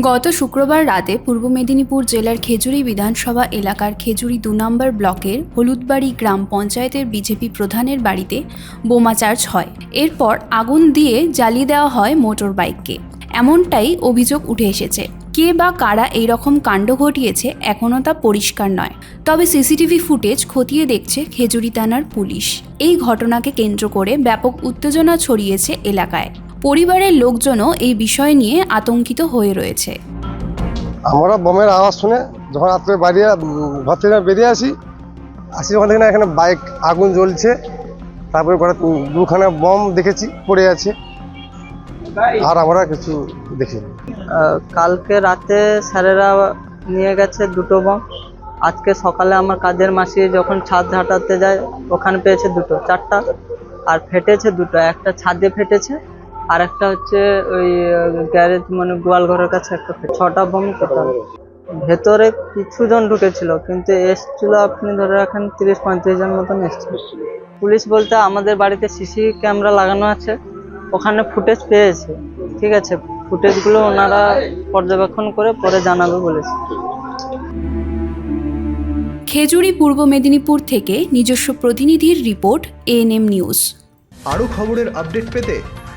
গত শুক্রবার রাতে পূর্ব মেদিনীপুর জেলার খেজুরি বিধানসভা এলাকার খেজুরি দু নম্বর ব্লকের হলুদবাড়ি গ্রাম পঞ্চায়েতের বিজেপি প্রধানের বাড়িতে বোমা চার্জ হয়। এরপর আগুন দিয়ে জ্বালিয়ে দেওয়া হয় মোটর বাইককে। এমনটাই অভিযোগ উঠে এসেছে। কে বা কারা এই রকম কাণ্ড ঘটিয়েছে এখনও তা পরিষ্কার নয়। তবে সিসিটিভি ফুটেজ খতিয়ে দেখছে খেজুরি থানার পুলিশ। এই ঘটনাকে কেন্দ্র করে ব্যাপক উত্তেজনা ছড়িয়েছে এলাকায়। পরিবারের লোকজনও এই বিষয় নিয়ে আতঙ্কিত হয়ে রয়েছে। আমরা বোমের আওয়াজ শুনে যখন রাত্রে উম, ঘর থেকে বেরিয়ে আসি আসি যখন দেখি না এখানে বাইক আগুন জ্বলছে। তারপরে ঘরে দুখানা বম দেখেছি পড়ে আছে। আর আমরা কিছু দেখিনি। আহ, কালকে রাতে স্যারেরা নিয়ে গেছে দুটো বম। আজকে সকালে আমার কাজের মাসি যখন ছাদ ঝাঁটাতে যায় ওখানে পেয়েছে দুটো চারটা। আর ফেটেছে দুটো একটা ছাদে ফেটেছে আর একটা হচ্ছে ওই গ্যারেজ মানে গোয়াল ঘরের কাছে একটা ছটা বম টোটাল। ভেতরে কিছু জন ঢুকেছিল কিন্তু এসছিল আপনি ধরে রাখেন তিরিশ পঁয়ত্রিশ জন মতন এসছিল। পুলিশ বলতে আমাদের বাড়িতে সিসি ক্যামেরা লাগানো আছে ওখানে ফুটেজ পেয়েছে ঠিক আছে? ফুটেজগুলো ওনারা পর্যবেক্ষণ করে পরে জানাবে বলেছে। খেজুরি পূর্ব মেদিনীপুর থেকে নিজস্ব প্রতিনিধির রিপোর্ট এএনএম নিউজ। আরও খবরের আপডেট পেতে